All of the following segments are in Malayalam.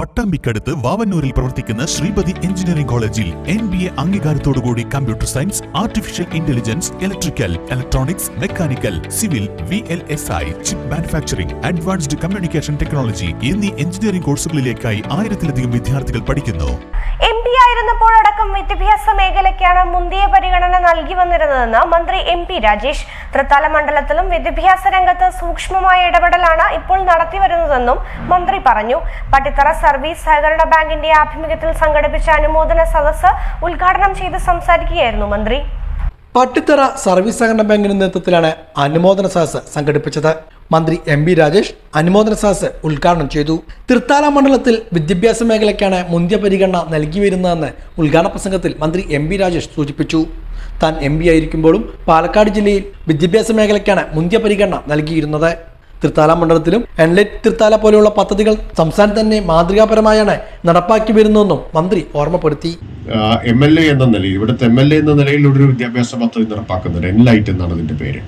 പട്ടാമ്പിക്കടുത്ത് വാവന്നൂരിൽ പ്രവർത്തിക്കുന്ന ശ്രീപതി എഞ്ചിനീയറിംഗ് കോളേജിൽ N B A അംഗീകാരത്തോടുകൂടി computer science artificial intelligence electrical electronics mechanical civil V L S I chip manufacturing advanced communication technology എന്നീ എഞ്ചിനീയറിംഗ് കോഴ്സുകളിലേക്കായി ആയിരത്തിലധികം വിദ്യാർത്ഥികൾ പഠിക്കുന്നു. എം പി ആയിരുന്നപ്പോഴടക്കം മേഖലയ്ക്കാണ് മുന്തിയ പരിഗണന നൽകി വന്നിരുന്നതെന്ന് മന്ത്രി എം പി രാജേഷ്. തൃത്താല മണ്ഡലത്തിലും വിദ്യാഭ്യാസ രംഗത്ത് സൂക്ഷ്മമായ ഇടപെടലാണ് ഇപ്പോൾ നടത്തിവരുന്നതെന്നും മന്ത്രി പറഞ്ഞു. പട്ടിത്തറ സർവീസ് സഹകരണ ബാങ്കിന്റെ ആഭിമുഖ്യത്തിൽ സംഘടിപ്പിച്ച അനുമോദന സദസ്സ് ഉദ്ഘാടനം ചെയ്ത് സംസാരിക്കുകയായിരുന്നു മന്ത്രി. പട്ടിത്തറ സർവീസ് സഹകരണ ബാങ്കിന്റെ നേതൃത്വത്തിലാണ് അനുമോദന സദസ് സംഘടിപ്പിച്ചത്. മന്ത്രി എം ബി രാജേഷ് അനുമോദന സദസ് ഉദ്ഘാടനം ചെയ്തു. തൃത്താല മണ്ഡലത്തിൽ വിദ്യാഭ്യാസ മേഖലയ്ക്കാണ് മുന്തിയ പരിഗണന നൽകി വരുന്നതെന്ന് ഉദ്ഘാടന പ്രസംഗത്തിൽ മന്ത്രി എം ബി രാജേഷ് സൂചിപ്പിച്ചു. താൻ എം പി ആയിരിക്കുമ്പോഴും പാലക്കാട് ജില്ലയിൽ വിദ്യാഭ്യാസ മേഖലയ്ക്കാണ് മുന്തിയ പരിഗണന നൽകിയിരുന്നത്. തൃത്താല മണ്ഡലത്തിലും എൻലൈറ്റ് തൃത്താല പോലെയുള്ള പദ്ധതികൾ സംസ്ഥാനത്ത് തന്നെ മാതൃകാപരമായാണ് നടപ്പാക്കി വരുന്നതെന്നും മന്ത്രി ഓർമ്മപ്പെടുത്തി. എം എൽ എ എന്ന നിലയിൽ ഇവിടുത്തെ എം എൽ എ എന്ന നിലയിൽ ഒരു വിദ്യാഭ്യാസ പദ്ധതി നടപ്പാക്കുന്നത് എൻലൈറ്റ് എന്നാണ് അതിന്റെ പേര്.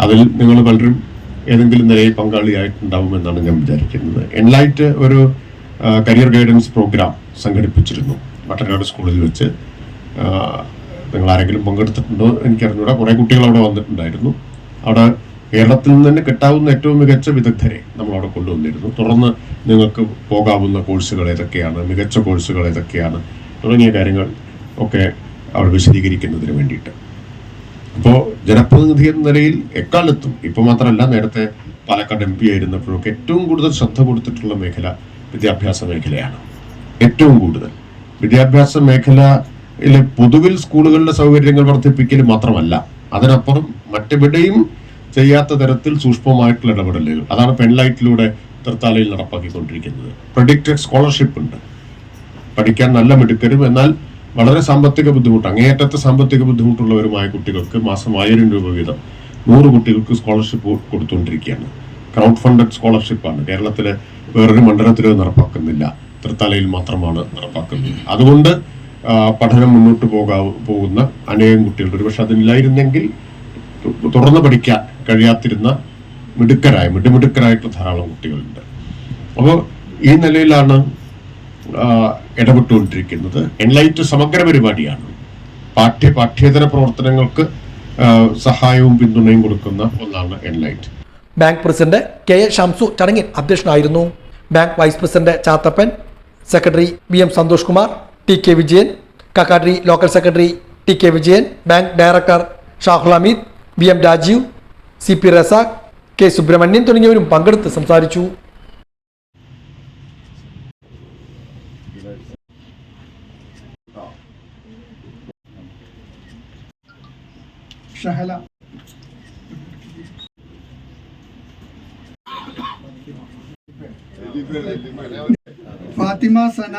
അതിൽ നിങ്ങൾ പലരും ഏതെങ്കിലും നിലയിൽ പങ്കാളിയായിട്ടുണ്ടാവുമെന്നാണ് ഞാൻ വിചാരിക്കുന്നത്. എൻലൈറ്റ് ഒരു കരിയർ ഗൈഡൻസ് പ്രോഗ്രാം സംഘടിപ്പിച്ചിരുന്നു വട്ടനാട് സ്കൂളിൽ വെച്ച്. നിങ്ങൾ ആരെങ്കിലും പങ്കെടുത്തിട്ടുണ്ടോ എനിക്കറിഞ്ഞൂടാ. കുറേ കുട്ടികൾ അവിടെ വന്നിട്ടുണ്ടായിരുന്നു. അവിടെ കേരളത്തിൽ നിന്ന് തന്നെ കിട്ടാവുന്ന ഏറ്റവും മികച്ച വിദഗ്ധരെ നമ്മൾ അവിടെ കൊണ്ടുവന്നിരുന്നു. തുടർന്ന് നിങ്ങൾക്ക് പോകാവുന്ന കോഴ്സുകൾ ഏതൊക്കെയാണ്? മികച്ച കോഴ്സുകൾ ഏതൊക്കെയാണ്? തുടങ്ങിയ കാര്യങ്ങൾ ഒക്കെ അവർ വിശദീകരിക്കുന്നതിന് വേണ്ടിയിട്ട്. അപ്പോൾ ജനപ്രതിനിധി എന്ന നിലയിൽ എക്കാലത്തും ഇപ്പോൾ മാത്രമല്ല നേരത്തെ പാലക്കാട് എം പി ആയിരുന്നപ്പോഴൊക്കെ ഏറ്റവും കൂടുതൽ ശ്രദ്ധ കൊടുത്തിട്ടുള്ള മേഖല വിദ്യാഭ്യാസ മേഖലയാണ്. ഏറ്റവും കൂടുതൽ. വിദ്യാഭ്യാസ മേഖലയിലെ പൊതുവിൽ സ്കൂളുകളുടെ സൗകര്യങ്ങൾ വർദ്ധിപ്പിക്കൽ മാത്രമല്ല അതിനപ്പുറം മറ്റെവിടെയും ചെയ്യാത്ത തരത്തിൽ സൂക്ഷ്മമായിട്ടുള്ള ഇടപെടലുകൾ. അതാണ് പെൺലൈറ്റിലൂടെ തൃത്താലയിൽ നടപ്പാക്കിക്കൊണ്ടിരിക്കുന്നത്. പ്രൊഡിക്റ്റഡ് സ്കോളർഷിപ്പ് ഉണ്ട്. പഠിക്കാൻ നല്ല മിടുക്കരും എന്നാൽ വളരെ സാമ്പത്തിക ബുദ്ധിമുട്ട് അങ്ങേയറ്റത്തെ സാമ്പത്തിക ബുദ്ധിമുട്ടുള്ളവരുമായ കുട്ടികൾക്ക് മാസം ആയിരം രൂപ വീതം നൂറ് കുട്ടികൾക്ക് സ്കോളർഷിപ്പ് കൊടുത്തുകൊണ്ടിരിക്കുകയാണ്. ക്രൗഡ് ഫണ്ടഡ് സ്കോളർഷിപ്പാണ് കേരളത്തിലെ വേറൊരു മണ്ഡലത്തിലും നടപ്പാക്കുന്നില്ല. തൃത്താലയിൽ മാത്രമാണ് നടപ്പാക്കുന്നത്. അതുകൊണ്ട് പഠനം മുന്നോട്ട് പോകാ പോകുന്ന അനേകം കുട്ടികളുണ്ട്. ഒരുപക്ഷെ അതില്ലായിരുന്നെങ്കിൽ തുറന്ന് പഠിക്കാൻ കഴിയാത്തിരുന്ന മിടുക്കരായ മിടുമിടുക്കരായിട്ടുള്ള ധാരാളം കുട്ടികളുണ്ട്. അപ്പോൾ ഈ നിലയിലാണ് ഇടപെട്ടുകൊണ്ടിരിക്കുന്നത്. എൻലൈറ്റ് സമഗ്ര പരിപാടിയാണ് പാഠ്യ പാഠ്യേതര പ്രവർത്തനങ്ങൾക്ക് സഹായവും പിന്തുണയും കൊടുക്കുന്ന ഒന്നാണ് Enlight bank president K A Shamsu ചടങ്ങിൽ അധ്യക്ഷനായിരുന്നു. Bank vice president Chathappan secretary V M Santhosh Kumar T K Vijayan കക്കാട്രി local secretary T K Vijayan bank director Shahul Ameed V M Rajeev C P Razak K Subramanian തുടങ്ങിയവരും പങ്കെടുത്ത് സംസാരിച്ചു. ഷഹല. ഫാത്തിമ സന